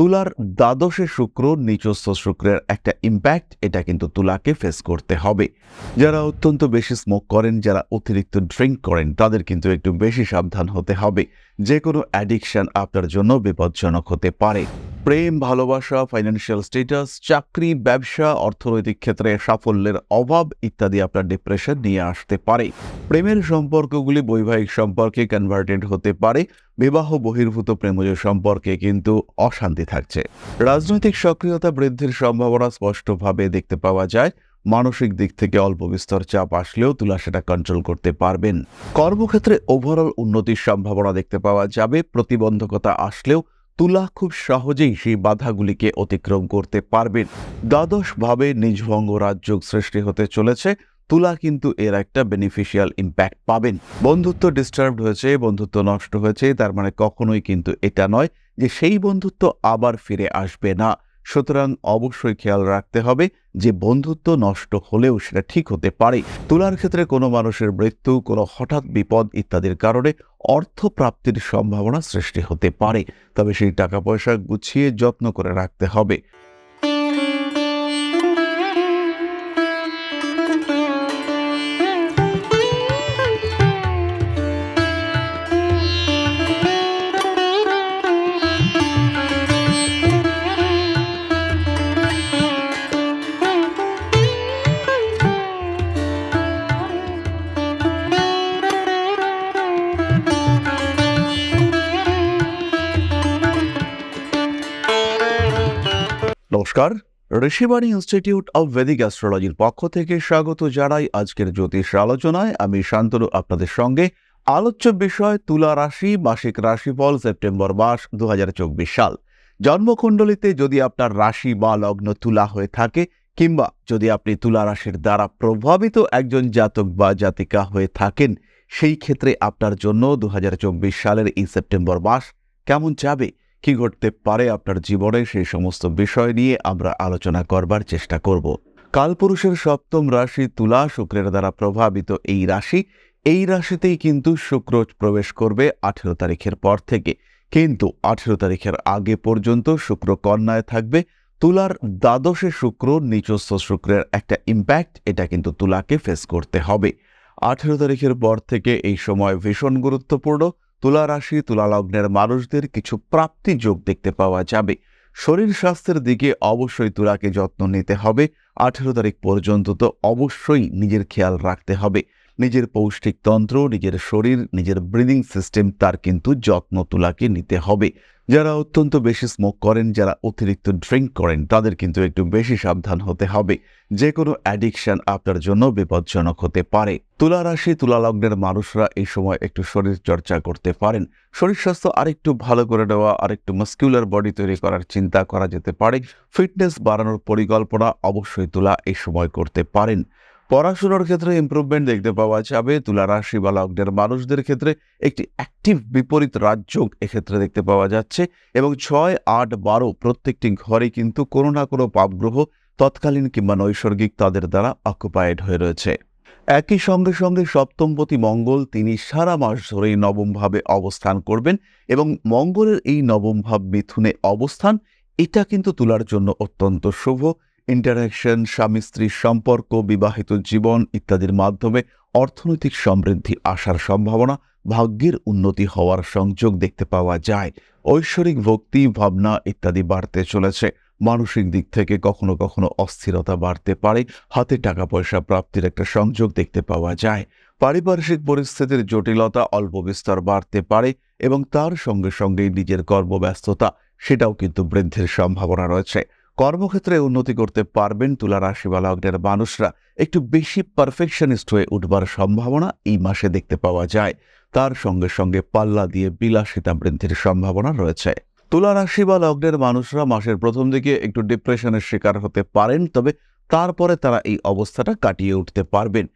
তুলার দ্বাদশে শুক্র, নিচস্থ শুক্রের একটা ইম্প্যাক্ট এটা কিন্তু তুলাকে ফেস করতে হবে। যারা অত্যন্ত বেশি স্মোক করেন, যারা অতিরিক্ত ড্রিঙ্ক করেন, তাদের কিন্তু একটু বেশি সাবধান হতে হবে। যে কোনো অ্যাডিকশান আপনার জন্য বিপজ্জনক হতে পারে। প্রেম, ভালোবাসা ফাইন্যান্সিয়াল স্টেটাস চাকরি, ব্যবসা, অর্থনৈতিক ক্ষেত্রে সাফল্যের অভাব ইত্যাদি আপনার ডিপ্রেশন নিয়ে আসতে পারে। প্রেমের সম্পর্কগুলি বৈবাহিক সম্পর্কে কনভার্টেড হতে পারে। বিবাহ বহির্ভূত প্রেমজ সম্পর্কে কিন্তু অশান্তি থাকছে। রাজনৈতিক সক্রিয়তা বৃদ্ধির সম্ভাবনা স্পষ্টভাবে দেখতে পাওয়া যায়। মানসিক দিক থেকে অল্প বিস্তর চাপ আসলেও তুলা সেটা কন্ট্রোল করতে পারবেন। কর্মক্ষেত্রে ওভারঅল উন্নতির সম্ভাবনা দেখতে পাওয়া যাবে। প্রতিবন্ধকতা আসলেও তুলা খুব সহজেই সেই বাধাগুলিকে অতিক্রম করতে পারবেন। দ্বাদশভাবে নিজভঙ্গ রাজ্য সৃষ্টি হতে চলেছে। তুলা কিন্তু এর একটা বেনিফিশিয়াল ইম্প্যাক্ট পাবেন। বন্ধুত্ব ডিস্টার্বড হয়েছে, বন্ধুত্ব নষ্ট হয়েছে, তার মানে কখনোই কিন্তু এটা নয় যে সেই বন্ধুত্ব আবার ফিরে আসবে না। সুতরাং অবশ্যই খেয়াল রাখতে হবে যে বন্ধুত্ব নষ্ট হলেও সেটা ঠিক হতে পারে। তুলার ক্ষেত্রে কোনো মানুষের মৃত্যু, কোনো হঠাৎ বিপদ ইত্যাদির কারণে অর্থ প্রাপ্তির সম্ভাবনা সৃষ্টি হতে পারে। তবে সেই টাকা পয়সা গুছিয়ে যত্ন করে রাখতে হবে। নমস্কার। ঋষিবাণী ইনস্টিটিউট অব ভেদিক অ্যাস্ট্রোলজির পক্ষ থেকে স্বাগত জানাই আজকের জ্যোতিষ আলোচনায়। আমি শান্তনু, আপনাদের সঙ্গে। আলোচ্য বিষয়, তুলা রাশি, মাসিক রাশিফল, সেপ্টেম্বর মাস দু হাজার চব্বিশ সাল। জন্মকুণ্ডলিতে যদি আপনার রাশি বা লগ্ন তুলা হয়ে থাকে, কিংবা যদি আপনি তুলা রাশির দ্বারা প্রভাবিত একজন জাতক বা জাতিকা হয়ে থাকেন, সেই ক্ষেত্রে আপনার জন্য দু হাজার চব্বিশ সালের এই সেপ্টেম্বর মাস কেমন যাবে? কি ঘটতে পারে আপনার জীবনে সেই সমস্ত বিষয় নিয়ে আমরা আলোচনা করবার চেষ্টা করব। কালপুরুষের সপ্তম রাশি তুলা শুক্রের দ্বারা প্রভাবিত এই রাশি, এই রাশিতেই কিন্তু শুক্র প্রবেশ করবে আঠেরো তারিখের পর থেকে। কিন্তু আঠেরো তারিখের আগে পর্যন্ত শুক্র কন্যায় থাকবে। তুলার দ্বাদশে শুক্র, নিচস্থ শুক্রের একটা ইম্প্যাক্ট এটা কিন্তু তুলাকে ফেস করতে হবে। আঠেরো তারিখের পর থেকে এই সময় ভীষণ গুরুত্বপূর্ণ। তুলা রাশি তুলা লগ্নের মানুষদের কিছু প্রাপ্তি যোগ দেখতে পাওয়া যাবে। শরীর স্বাস্থ্যের দিকে অবশ্যই তুলাকে যত্ন নিতে হবে। আঠেরো তারিখ পর্যন্ত তো অবশ্যই নিজের খেয়াল রাখতে হবে। নিজের পৌষ্টিক তন্ত্র, নিজের শরীর, নিজের ব্রিদিং সিস্টেম তার কিন্তু যত্ন তুলাকে নিতে হবে। যারা অত্যন্ত বেশি স্মোক করেন, যারা অতিরিক্ত ড্রিঙ্ক করেন, তাদের কিন্তু একটু বেশি সাবধান হতে হবে। যে কোনো অ্যাডিকশন আপনার জন্য বিপজ্জনক হতে পারে। তুলা রাশি, তুলা লগ্নের মানুষরা এই সময় একটু শরীর চর্চা করতে পারেন। শরীর স্বাস্থ্য আরেকটু ভালো করে দেওয়া আরেকটু মাস্কিউলার বডি তৈরি করার চিন্তা করা যেতে পারে। ফিটনেস বাড়ানোর পরিকল্পনা অবশ্যই তুলা এই সময় করতে পারেন। পড়াশোনার ক্ষেত্রে ইমপ্রুভমেন্ট দেখতে পাওয়া যাবে। তুলা রাশি বা লগ্নের মানুষদের ক্ষেত্রে একটি অ্যাক্টিভ বিপরীত রাজযোগ এক্ষেত্রে দেখতে পাওয়া যাচ্ছে এবং ছয়, আট, বারো প্রত্যেকটি ঘরে কিন্তু কোনো না কোনো পাপগ্রহ তৎকালীন কিংবা নৈসর্গিক তাদের দ্বারা অকুপায়েড হয়ে রয়েছে। একই সঙ্গে সঙ্গে সপ্তমপতি মঙ্গল তিনি সারা মাস ধরেই নবমভাবে অবস্থান করবেন এবং মঙ্গলের এই নবমভাব মিথুনে অবস্থান, এটা কিন্তু তুলার জন্য অত্যন্ত শুভ। ইন্টারাকশন স্বামী স্ত্রীর সম্পর্ক, বিবাহিত জীবন ইত্যাদির মাধ্যমে অর্থনৈতিক সমৃদ্ধি আসার সম্ভাবনা, ভাগ্যের উন্নতি হওয়ার সংযোগ দেখতে পাওয়া যায়। ঐশ্বরিক ভক্তি, ভাবনা ইত্যাদি বাড়তে চলেছে। মানসিক দিক থেকে কখনো কখনো অস্থিরতা বাড়তে পারে। হাতে টাকা, পয়সা প্রাপ্তির একটা সংযোগ দেখতে পাওয়া যায়। পারিপার্শ্বিক পরিস্থিতির জটিলতা অল্প বিস্তর বাড়তে পারে এবং তার সঙ্গে সঙ্গে নিজের কর্মব্যস্ততা, সেটাও কিন্তু বৃদ্ধির সম্ভাবনা রয়েছে। কর্মক্ষেত্রে উন্নতি করতে পারবেন তুলা রাশি অগ্নের মানুষরা। একটু বেশি পারফেকশনিস্ট হয়ে উঠবার সম্ভাবনা এই মাসে দেখতে পাওয়া যায়। তার সঙ্গে সঙ্গে পাল্লা দিয়ে বিলাসিতা বৃদ্ধির সম্ভাবনা রয়েছে। তুলা রাশি বা লগ্নের মানুষরা মাসের প্রথম দিকে একটু ডিপ্রেশনের শিকার হতে পারেন, তবে তারপরে তারা এই অবস্থাটা কাটিয়ে উঠতে পারবেন।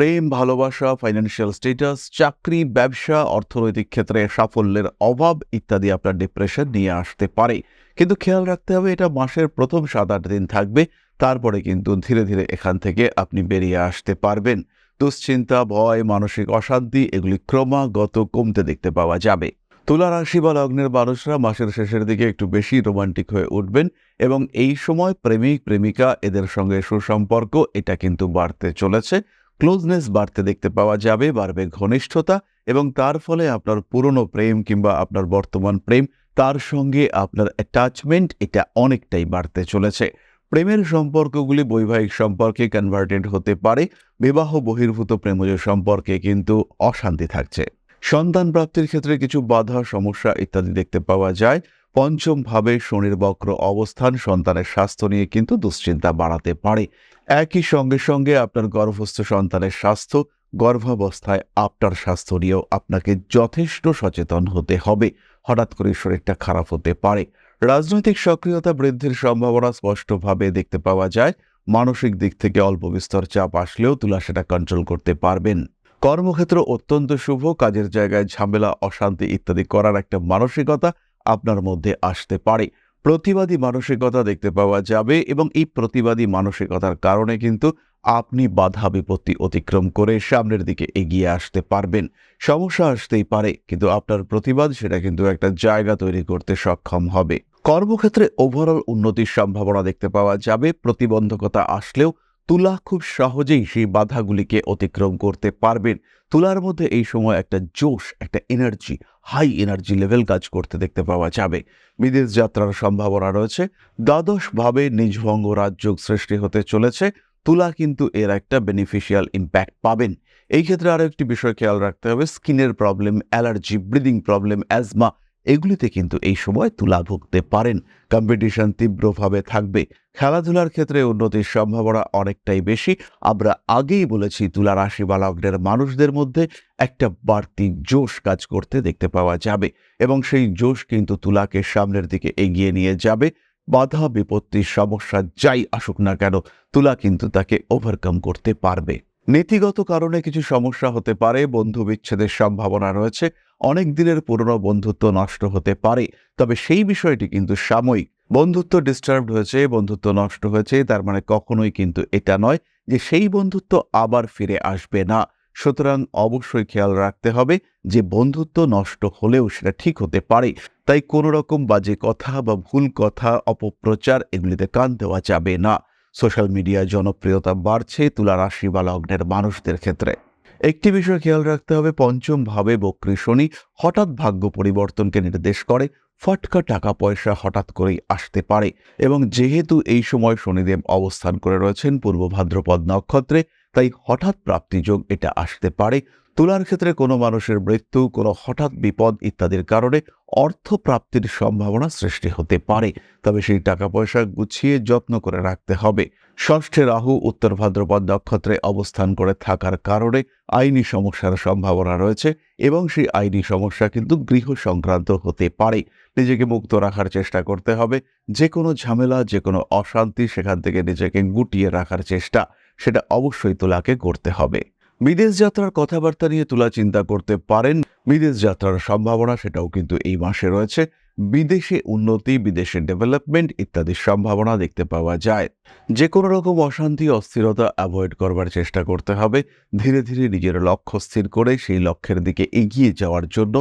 প্রেম, ভালোবাসা ফাইন্যান্সিয়াল স্টেটাস চাকরি, ব্যবসা, অর্থনৈতিক ক্ষেত্রে সাফল্যের অভাব ইত্যাদি আপনার ডিপ্রেশন নিয়ে আসতে পারে। কিন্তু খেয়াল রাখতে হবে, এটা মাসের প্রথম সাত আট দিন থাকবে, তারপরে কিন্তু ধীরে ধীরে এখান থেকে আপনি বেরিয়ে আসতে পারবেন। দুশ্চিন্তা, ভয়, মানসিক অশান্তি, এগুলি ক্রমাগত কমতে দেখতে পাওয়া যাবে। তুলা রাশি বা লগ্নের মানুষরা মাসের শেষের দিকে একটু বেশি রোমান্টিক হয়ে উঠবেন এবং এই সময় প্রেমিক, প্রেমিকা এদের সঙ্গে সুসম্পর্ক, এটা কিন্তু বাড়তে চলেছে। ক্লোজনেস বাড়তে দেখতে পাওয়া যাবে, বাড়বে ঘনিষ্ঠতা এবং তার ফলে আপনার পুরনো প্রেম কিংবা আপনার বর্তমান প্রেম, তার সঙ্গে আপনার অ্যাটাচমেন্ট এটা অনেকটাই বাড়তে চলেছে। প্রেমের সম্পর্কগুলি বৈবাহিক সম্পর্কে কনভার্টেড হতে পারে, বিবাহ বহির্ভূত প্রেমজ সম্পর্কে কিন্তু অশান্তি থাকছে। সন্তান প্রাপ্তির ক্ষেত্রে কিছু বাধা, সমস্যা ইত্যাদি দেখতে পাওয়া যায়। পঞ্চম ভাবে শনির বক্র অবস্থান সন্তানের স্বাস্থ্য নিয়ে কিন্তু দুশ্চিন্তা বাড়াতে পারে। একই সঙ্গে সঙ্গে আপনার গর্ভস্থ সন্তানের স্বাস্থ্য, গর্ভাবস্থায় আপনার স্বাস্থ্য নিয়েও আপনাকে যথেষ্ট সচেতন হতে হবে। হঠাৎ করে শরীরটা খারাপ হতে পারে। রাজনৈতিক সক্রিয়তা বৃদ্ধির সম্ভাবনা স্পষ্টভাবে দেখতে পাওয়া যায়। মানসিক দিক থেকে অল্প বিস্তর চাপ আসলেও তুলা সেটা কন্ট্রোল করতে পারবেন। কর্মক্ষেত্র অত্যন্ত শুভ, কাজের জায়গায় ঝামেলা, অশান্তি ইত্যাদি করার একটা মানসিকতা আপনার মধ্যে আসতে পারে। প্রতিবাদী মানসিকতা দেখতে পাওয়া যাবে এবং এই প্রতিবাদী মানসিকতার কারণে কিন্তু আপনি বাধা বিপত্তি অতিক্রম করে সামনের দিকে এগিয়ে আসতে পারবেন। সমস্যা আসতেই পারে, কিন্তু আপনার প্রতিবাদ সেটা কিন্তু একটা জায়গা তৈরি করতে সক্ষম হবে। কর্মক্ষেত্রে ওভারঅল উন্নতির সম্ভাবনা দেখতে পাওয়া যাবে, প্রতিবন্ধকতা আসলেও তুলা খুব সহজেই সেই বাধাগুলিকে অতিক্রম করতে পারবেন। তুলার মধ্যে এই সময় একটা জোশ, একটা এনার্জি হাই এনার্জি লেভেল কাজ করতে দেখতে পাওয়া যাবে। বিদেশ যাত্রার সম্ভাবনা রয়েছে। দ্বাদশভাবে নিজভঙ্গ রাজযোগ সৃষ্টি হতে চলেছে। তুলা কিন্তু এর একটা বেনিফিশিয়াল ইম্প্যাক্ট পাবেন। এই ক্ষেত্রে আরও একটি বিষয় খেয়াল রাখতে হবে স্কিনের problem allergy breathing problem asthma এগুলিতে কিন্তু এই সময় তুলা ভুগতে পারেন। কম্পিটিশন তীব্রভাবে থাকবে। খেলাধুলার ক্ষেত্রে উন্নতির সম্ভাবনা অনেকটাই বেশি। আমরা আগেই বলেছি, তুলা রাশি বা মানুষদের মধ্যে একটা বাড়তি জোশ কাজ করতে দেখতে পাওয়া যাবে এবং সেই জোশ কিন্তু তুলাকে সামনের দিকে এগিয়ে নিয়ে যাবে। বাধা বিপত্তির সমস্যা যাই আসুক না কেন, তুলা কিন্তু তাকে ওভারকাম করতে পারবে। নীতিগত কারণে কিছু সমস্যা হতে পারে, বন্ধু বিচ্ছেদের সম্ভাবনা রয়েছে, অনেক দিনের পুরনো বন্ধুত্ব নষ্ট হতে পারে, তবে সেই বিষয়টি কিন্তু সাময়িক। বন্ধুত্ব ডিস্টার্বড হয়েছে, বন্ধুত্ব নষ্ট হয়েছে, তার মানে কখনোই কিন্তু এটা নয় যে সেই বন্ধুত্ব আবার ফিরে আসবে না। সুতরাং অবশ্যই খেয়াল রাখতে হবে যে বন্ধুত্ব নষ্ট হলেও সেটা ঠিক হতে পারে। তাই কোনো রকম বাজে কথা বা ভুল কথা, অপপ্রচার এগুলিতে কান দেওয়া যাবে না। সোশ্যাল মিডিয়ায় জনপ্রিয়তা বাড়ছে তুলা রাশি বা লগ্নের মানুষদের ক্ষেত্রে। একটি বিষয় খেয়াল রাখতে হবে, পঞ্চম ভাবে বক্রী শনি হঠাৎ ভাগ্য পরিবর্তনকে নির্দেশ করে, ফটকা টাকা পয়সা হঠাৎ করেই আসতে পারে এবং যেহেতু এই সময় শনিদেব অবস্থান করে রয়েছেন পূর্ব ভাদ্রপদ নক্ষত্রে, তাই হঠাৎ প্রাপ্তিযোগ এটা আসতে পারে। তুলার ক্ষেত্রে কোনো মানুষের মৃত্যু, কোনো হঠাৎ বিপদ ইত্যাদির কারণে অর্থ প্রাপ্তির সম্ভাবনা সৃষ্টি হতে পারে। তবে সেই টাকা পয়সা গুছিয়ে যত্ন করে রাখতে হবে। ষষ্ঠে রাহু, উত্তর ভাদ্রপদ নক্ষত্রে অবস্থান করে থাকার কারণে আইনি সমস্যার সম্ভাবনা রয়েছে এবং সেই আইনি সমস্যা কিন্তু গৃহ সংক্রান্ত হতে পারে। নিজেকে মুক্ত রাখার চেষ্টা করতে হবে। যে কোনো ঝামেলা যে কোনো অশান্তি সেখান থেকে নিজেকে গুটিয়ে রাখার চেষ্টা, সেটা অবশ্যই তোলাকে করতে হবে। বিদেশ যাত্রার কথাবার্তা নিয়ে তুলা চিন্তা করতে পারেন। বিদেশ যাত্রার সম্ভাবনা সেটাও কিন্তু এই মাসে রয়েছে। বিদেশে উন্নতি, বিদেশে ডেভেলপমেন্ট ইত্যাদির সম্ভাবনা দেখতে পাওয়া যায়। যে কোনো রকম অশান্তি, অস্থিরতা অ্যাভয়েড করবার চেষ্টা করতে হবে। ধীরে ধীরে নিজের লক্ষ্য স্থির করে সেই লক্ষ্যের দিকে এগিয়ে যাওয়ার জন্য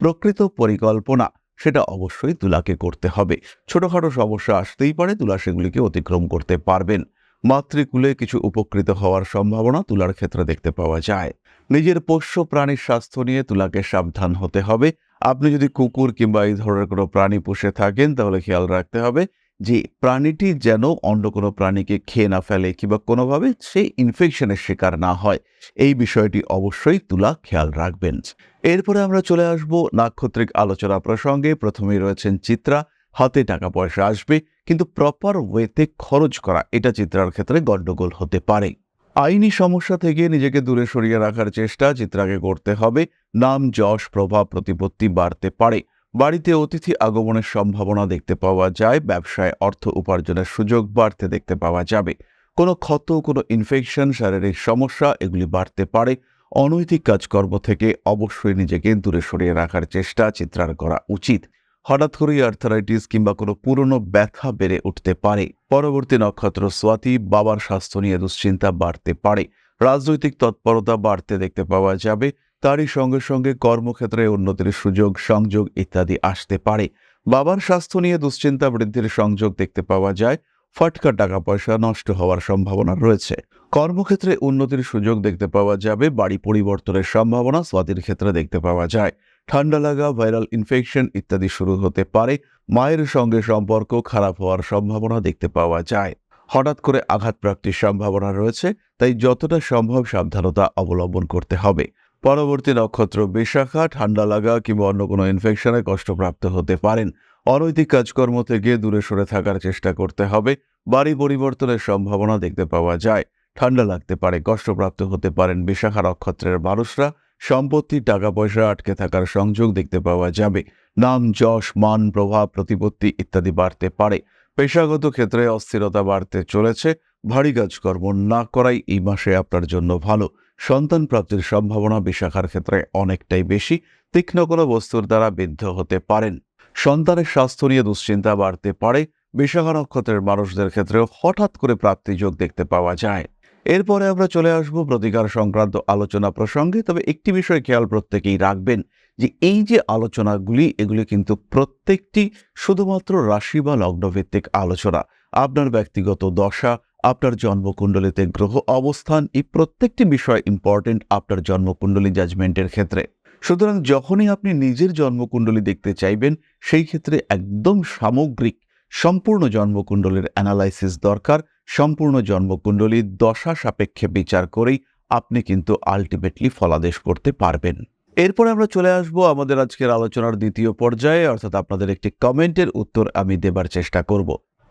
প্রকৃত পরিকল্পনা সেটা অবশ্যই তুলাকে করতে হবে। ছোটখাটো সমস্যা আসতেই পারে, তুলা সেগুলিকে অতিক্রম করতে পারবেন। মাতৃকুলে কিছু উপকৃত হওয়ার সম্ভাবনা তুলার ক্ষেত্রে দেখতে পাওয়া যায়। নিজের পোষ্য প্রাণীর স্বাস্থ্য নিয়ে তুলাকে সাবধান হতে হবে। আপনি যদি কুকুর কিংবা এই ধরনের কোনো প্রাণী পুষে থাকেন, তাহলে খেয়াল রাখতে হবে যে প্রাণীটি যেন অন্য কোনো প্রাণীকে খেয়ে না ফেলে কিংবা কোনোভাবে সেই ইনফেকশনের শিকার না হয়। এই বিষয়টি অবশ্যই তুলা খেয়াল রাখবেন। এরপরে আমরা চলে আসব নাক্ষত্রিক আলোচনা প্রসঙ্গে। প্রথমেই রয়েছেন চিত্রা। হাতে টাকা পয়সা আসবে। কিন্তু প্রপার ওয়েতে খরচ করা, এটা চিত্রার ক্ষেত্রে গণ্ডগোল হতে পারে। আইনি সমস্যা থেকে নিজেকে দূরে সরিয়ে রাখার চেষ্টা চিত্রাকে করতে হবে। নাম, যশ, প্রভাব, প্রতিপত্তি বাড়তে পারে। বাড়িতে অতিথি আগমনের সম্ভাবনা দেখতে পাওয়া যায়। ব্যবসায় অর্থ উপার্জনের সুযোগ বাড়তে দেখতে পাওয়া যাবে। কোনো ক্ষত, কোনো ইনফেকশন শারীরিক সমস্যা, এগুলি বাড়তে পারে। অনৈতিক কাজকর্ম থেকে অবশ্যই নিজেকে দূরে সরিয়ে রাখার চেষ্টা চিত্রার করা উচিত। হঠাৎ করেই আর্থারাইটিস কিংবা কোনো পুরনো ব্যথা বেড়ে উঠতে পারে। পরবর্তী নক্ষত্র সোয়াতি বাবার স্বাস্থ্য নিয়ে দুশ্চিন্তা বাড়তে পারে। রাজনৈতিক তৎপরতা বাড়তে দেখতে পাওয়া যাবে। তারই সঙ্গে সঙ্গে কর্মক্ষেত্রে উন্নতির সুযোগ, সংযোগ ইত্যাদি আসতে পারে। বাবার স্বাস্থ্য নিয়ে দুশ্চিন্তা বৃদ্ধির সংযোগ দেখতে পাওয়া যায়। ফটকা টাকা পয়সা নষ্ট হওয়ার সম্ভাবনা রয়েছে। কর্মক্ষেত্রে উন্নতির সুযোগ দেখতে পাওয়া যাবে। বাড়ি পরিবর্তনের সম্ভাবনা স্বাতির ক্ষেত্রে দেখতে পাওয়া যায়। ঠান্ডা লাগা ভাইরাল ইনফেকশন ইত্যাদি শুরু হতে পারে। মায়ের সঙ্গে সম্পর্ক খারাপ হওয়ার সম্ভাবনা দেখতে পাওয়া যায়। হঠাৎ করে আঘাতপ্রাপ্তির সম্ভাবনা রয়েছে, তাই যতটা সম্ভব সাবধানতা অবলম্বন করতে হবে। পরবর্তী নক্ষত্র বিশাখা ঠান্ডা লাগা কিংবা অন্য কোনো ইনফেকশনে কষ্টপ্রাপ্ত হতে পারেন। অনৈতিক কাজকর্ম থেকে দূরে সরে থাকার চেষ্টা করতে হবে। বাড়ি পরিবর্তনের সম্ভাবনা দেখতে পাওয়া যায়। ঠান্ডা লাগতে পারে, কষ্টপ্রাপ্ত হতে পারেন বিশাখা নক্ষত্রের মানুষরা। সম্পত্তি টাকা পয়সা আটকে থাকার সংযোগ দেখতে পাওয়া যাবে। নাম, যশ, মান, প্রভাব, প্রতিপত্তি ইত্যাদি বাড়তে পারে। পেশাগত ক্ষেত্রে অস্থিরতা বাড়তে চলেছে। ভারী কাজকর্ম না করাই এই মাসে আপনার জন্য ভালো। সন্তান প্রাপ্তির সম্ভাবনা বিশাখার ক্ষেত্রে অনেকটাই বেশি। তীক্ষ্ণ কোনো বস্তুর দ্বারা বিদ্ধ হতে পারেন। সন্তানের স্বাস্থ্য নিয়ে দুশ্চিন্তা বাড়তে পারে। বিশাখা নক্ষত্রের মানুষদের ক্ষেত্রেও হঠাৎ করে প্রাপ্তিযোগ দেখতে পাওয়া যায়। এরপরে আমরা চলে আসব প্রতিকার সংক্রান্ত আলোচনা প্রসঙ্গে। তবে একটি বিষয় খেয়াল প্রত্যেকেই রাখবেন যে, এই যে আলোচনাগুলি, এগুলি কিন্তু প্রত্যেকটি শুধুমাত্র রাশি বা লগ্নভিত্তিক আলোচনা। আপনার ব্যক্তিগত দশা, আপনার জন্মকুণ্ডলিতে গ্রহ অবস্থান, এই প্রত্যেকটি বিষয় ইম্পর্টেন্ট আপনার জন্মকুণ্ডলী জাজমেন্টের ক্ষেত্রে। সুতরাং যখনই আপনি নিজের জন্মকুণ্ডলী দেখতে চাইবেন, সেই ক্ষেত্রে একদম সামগ্রিক, সম্পূর্ণ জন্মকুণ্ডলীর অ্যানালাইসিস দরকার। সম্পূর্ণ জন্মকুণ্ডলী দশা সাপেক্ষে বিচার করেই আপনি কিন্তু আলটিমেটলি ফলাদেশ করতে পারবেন। এরপরে আমরা চলে আসব আমাদের আজকের আলোচনার দ্বিতীয় পর্যায়ে, অর্থাৎ আপনাদের একটি কমেন্টের উত্তর আমি দেবার চেষ্টা করব।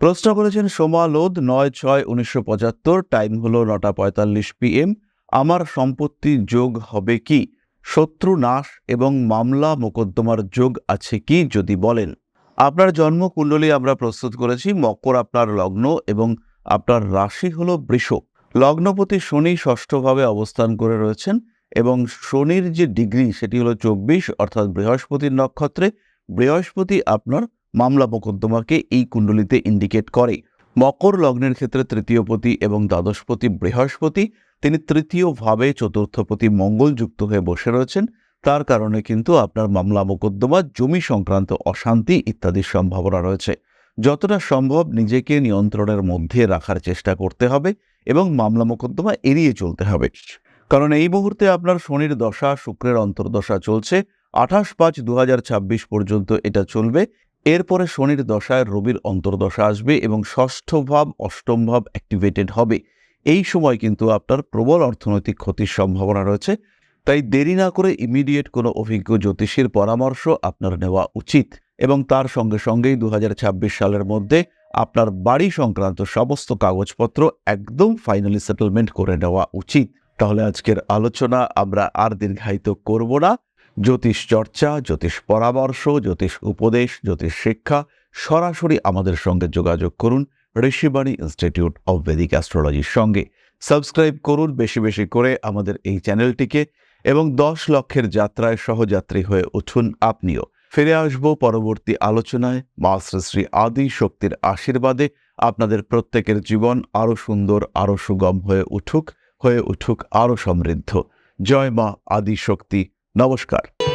প্রশ্ন করেছেন, সোমা লোদ নয় ছয় উনিশশো পঁচাত্তর টাইম হলো নটা পঁয়তাল্লিশ পিএম আমার সম্পত্তি যোগ হবে কি? শত্রু নাশ এবং মামলা মোকদ্দমার যোগ আছে কি যদি বলেন? আপনার জন্মকুণ্ডলী আমরা প্রস্তুত করেছি মকর আপনার লগ্ন এবং আপনার রাশি হল বৃষ। লগ্নপতি শনি ষষ্ঠভাবে অবস্থান করে রয়েছেন এবং শনির যে ডিগ্রি সেটি হলো চব্বিশ, অর্থাৎ বৃহস্পতির নক্ষত্রে। বৃহস্পতি আপনার মামলা মোকদ্দমাকে এই কুণ্ডলিতে ইন্ডিকেট করে মকর লগ্নের ক্ষেত্রে তৃতীয়পতি এবং দ্বাদশপতি বৃহস্পতি। তিনি তৃতীয়ভাবে চতুর্থপতি মঙ্গলযুক্ত হয়ে বসে রয়েছেন। তার কারণে কিন্তু আপনার মামলা মোকদ্দমা, জমি সংক্রান্ত অশান্তি ইত্যাদির সম্ভাবনা রয়েছে। যতটা সম্ভব নিজেকে নিয়ন্ত্রণের মধ্যে রাখার চেষ্টা করতে হবে এবং মামলা মোকদ্দমা এড়িয়ে চলতে হবে। কারণ এই মুহূর্তে আপনার শনির দশা, শুক্রের অন্তর্দশা চলছে। আঠাশ পাঁচ দু পর্যন্ত এটা চলবে। এরপরে শনির দশায় রবির অন্তর্দশা আসবে এবং ষষ্ঠ ভাব, অষ্টম ভাব অ্যাক্টিভেটেড হবে। এই সময় কিন্তু আপনার প্রবল অর্থনৈতিক ক্ষতির সম্ভাবনা রয়েছে। তাই দেরি না করে ইমিডিয়েট কোনো অভিজ্ঞ জ্যোতিষীর পরামর্শ আপনার নেওয়া উচিত। এবং তার সঙ্গে সঙ্গেই দু হাজার ছাব্বিশ সালের মধ্যে আপনার বাড়ি সংক্রান্ত সমস্ত কাগজপত্র একদম ফাইনালি সেটেলমেন্ট করে নেওয়া উচিত। তাহলে আজকের আলোচনা আমরা আর দীর্ঘায়িত করব না। জ্যোতিষ চর্চা, জ্যোতিষ পরামর্শ, জ্যোতিষ উপদেশ, জ্যোতিষ শিক্ষা সরাসরি আমাদের সঙ্গে যোগাযোগ করুন ঋষিবাণী ইনস্টিটিউট অব বেদিক অ্যাস্ট্রোলজির সঙ্গে। সাবস্ক্রাইব করুন বেশি বেশি করে আমাদের এই চ্যানেলটিকে এবং দশ লক্ষের যাত্রায় সহযাত্রী হয়ে উঠুন আপনিও। ফিরে আসব পরবর্তী আলোচনায়। মা শ্রী আদি শক্তির আশীর্বাদে আপনাদের প্রত্যেকের জীবন আরও সুন্দর আরও সুগম হয়ে উঠুক হয়ে উঠুক আরও সমৃদ্ধ। জয় মা আদি শক্তি। নমস্কার।